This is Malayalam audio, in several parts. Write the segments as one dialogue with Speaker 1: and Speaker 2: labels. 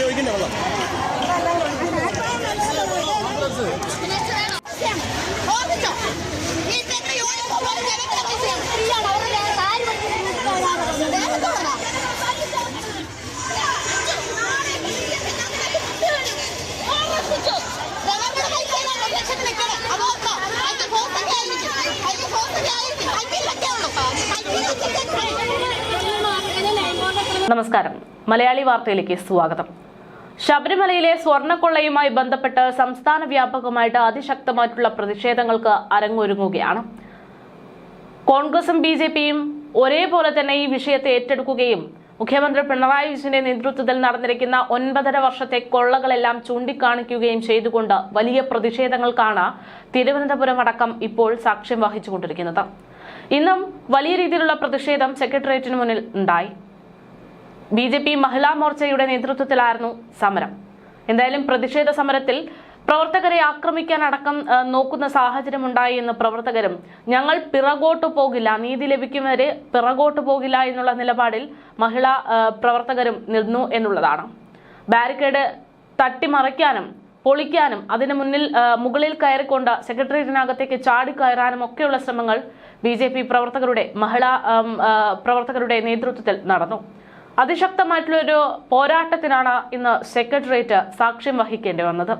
Speaker 1: കാര്യം വെള്ളം
Speaker 2: നമസ്കാരം. മലയാളി വാർത്തയിലേക്ക് സ്വാഗതം. ശബരിമലയിലെ സ്വർണക്കൊള്ളയുമായി ബന്ധപ്പെട്ട് സംസ്ഥാന വ്യാപകമായിട്ട് അതിശക്തമായിട്ടുള്ള പ്രതിഷേധങ്ങൾക്ക് അരങ്ങൊരുങ്ങുകയാണ്. കോൺഗ്രസും ബി ഒരേപോലെ തന്നെ ഈ വിഷയത്തെ ഏറ്റെടുക്കുകയും മുഖ്യമന്ത്രി പിണറായി വിജയന്റെ നേതൃത്വത്തിൽ നടന്നിരിക്കുന്ന ഒൻപതര വർഷത്തെ കൊള്ളകളെല്ലാം ചൂണ്ടിക്കാണിക്കുകയും ചെയ്തുകൊണ്ട് വലിയ പ്രതിഷേധങ്ങൾക്കാണ് തിരുവനന്തപുരം അടക്കം ഇപ്പോൾ സാക്ഷ്യം വഹിച്ചുകൊണ്ടിരിക്കുന്നത്. ഇന്നും വലിയ രീതിയിലുള്ള പ്രതിഷേധം സെക്രട്ടേറിയറ്റിന് മുന്നിൽ ഉണ്ടായി. ബി ജെ പി മഹിളാ മോർച്ചയുടെ നേതൃത്വത്തിലായിരുന്നു സമരം. എന്തായാലും പ്രതിഷേധ സമരത്തിൽ പ്രവർത്തകരെ ആക്രമിക്കാൻ അടക്കം സാഹചര്യം നോക്കുന്ന സാഹചര്യമുണ്ടായി എന്ന് പ്രവർത്തകരും ഞങ്ങൾ പിറകോട്ട് പോകില്ല നീതി ലഭിക്കും വരെ പിറകോട്ട് പോകില്ല എന്നുള്ള നിലപാടിൽ മഹിളാ പ്രവർത്തകരും നിന്നു എന്നുള്ളതാണ്. ബാരിക്കേഡ് തട്ടിമറിക്കാനും പൊളിക്കാനും അതിനു മുന്നിൽ മുകളിൽ കയറിക്കൊണ്ട് സെക്രട്ടേറിയറ്റിനകത്തേക്ക് ചാടിക്കയറാനും ഒക്കെയുള്ള ശ്രമങ്ങൾ ബി പ്രവർത്തകരുടെ മഹിളാ പ്രവർത്തകരുടെ നേതൃത്വത്തിൽ നടന്നു. അതിശക്തമായിട്ടുള്ള ഒരു പോരാട്ടത്തിനാണ് ഇന്ന് സെക്രട്ടേറിയറ്റ് സാക്ഷ്യം വഹിക്കേണ്ടി വന്നത്.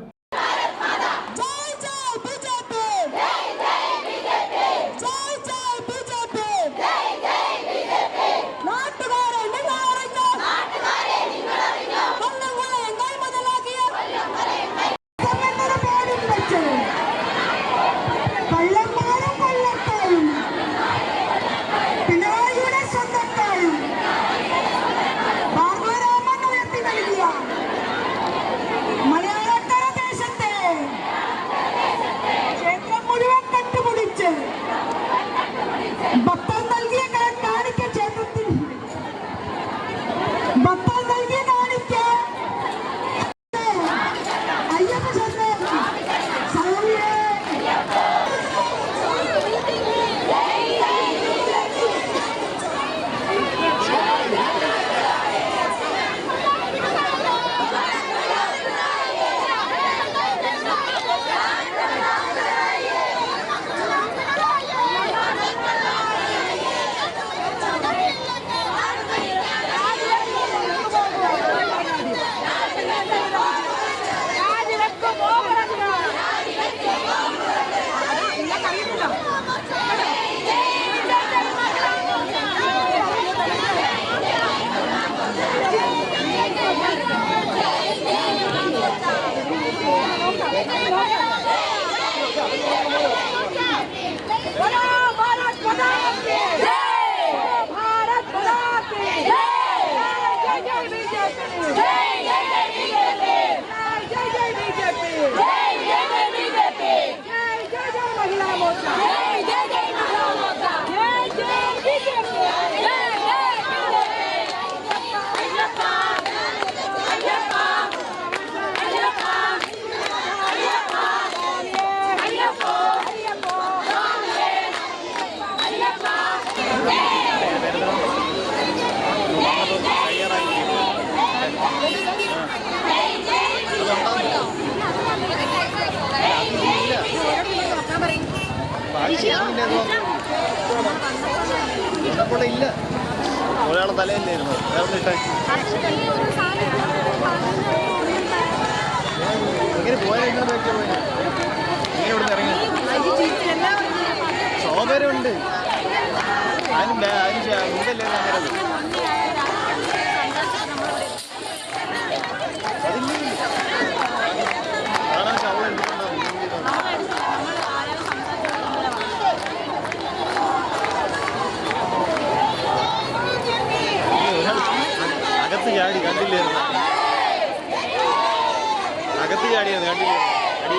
Speaker 3: ഒരാളെ തലയല്ലായിരുന്നു വേറെ ഇട്ടേ എങ്ങനെ പോയാൽ എങ്ങനെ പറ്റിയ പോയാ എങ്ങനെ ഇവിടുന്ന് ഇറങ്ങി. സൗകര്യമുണ്ട് അതിനും അതിന് മുമ്പല്ലേ അങ്ങനെ അകത്ത് ചാടി കണ്ടില്ലായിരുന്നു അകത്ത് ചാടിയാണ് കണ്ടില്ല? അടി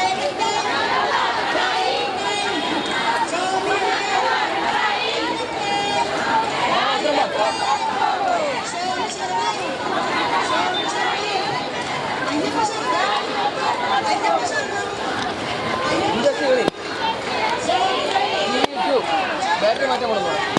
Speaker 4: 建物の。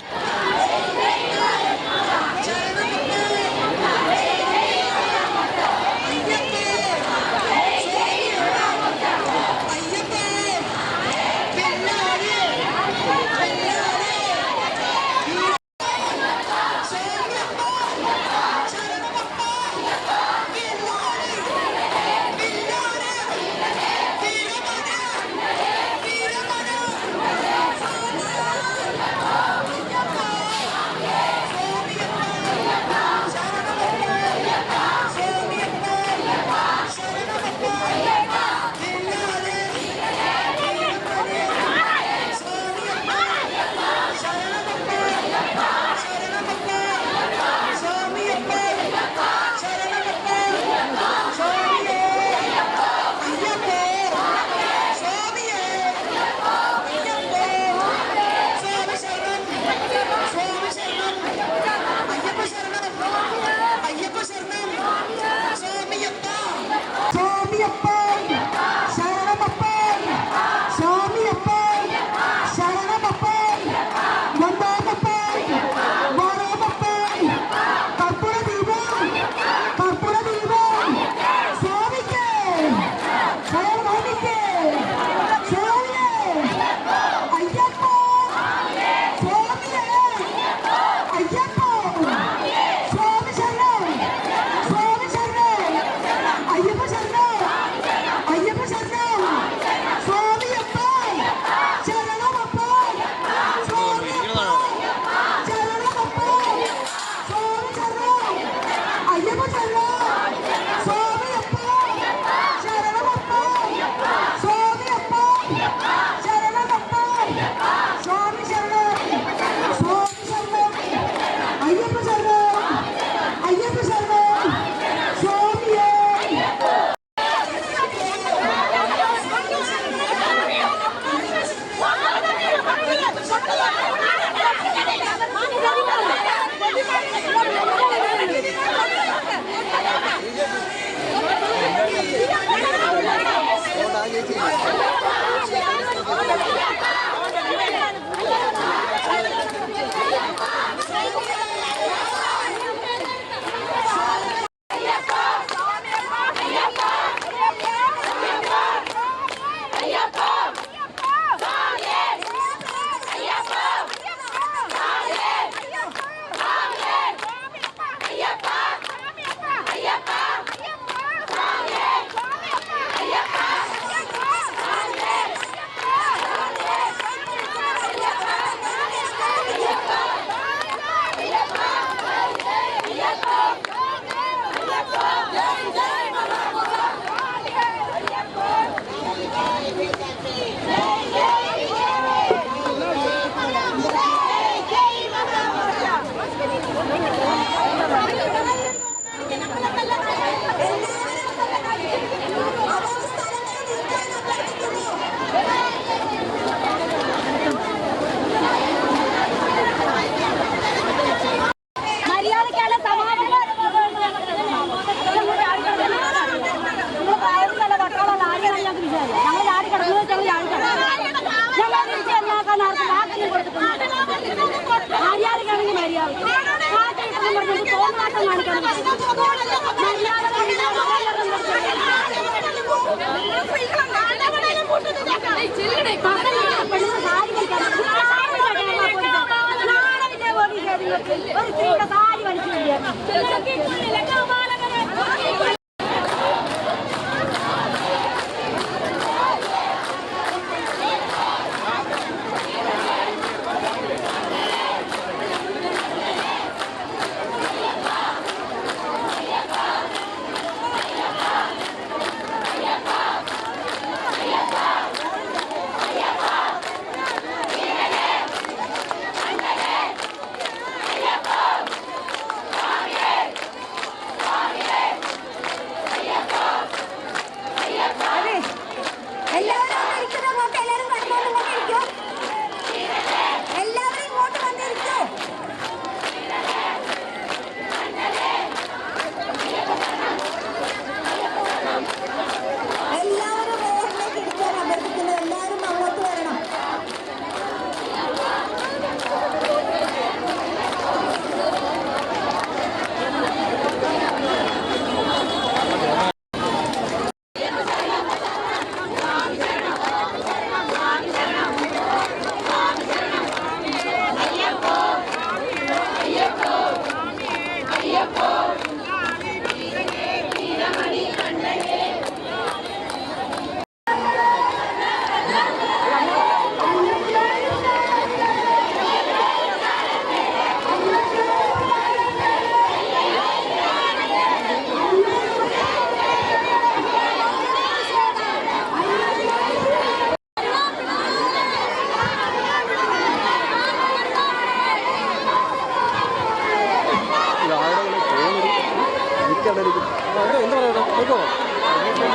Speaker 1: 감사합니다.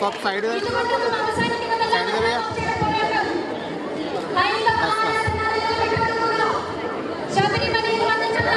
Speaker 1: सब साइड में साइड में
Speaker 4: भैया ശബരിമലയിൽ വന്നിട്ടുള്ള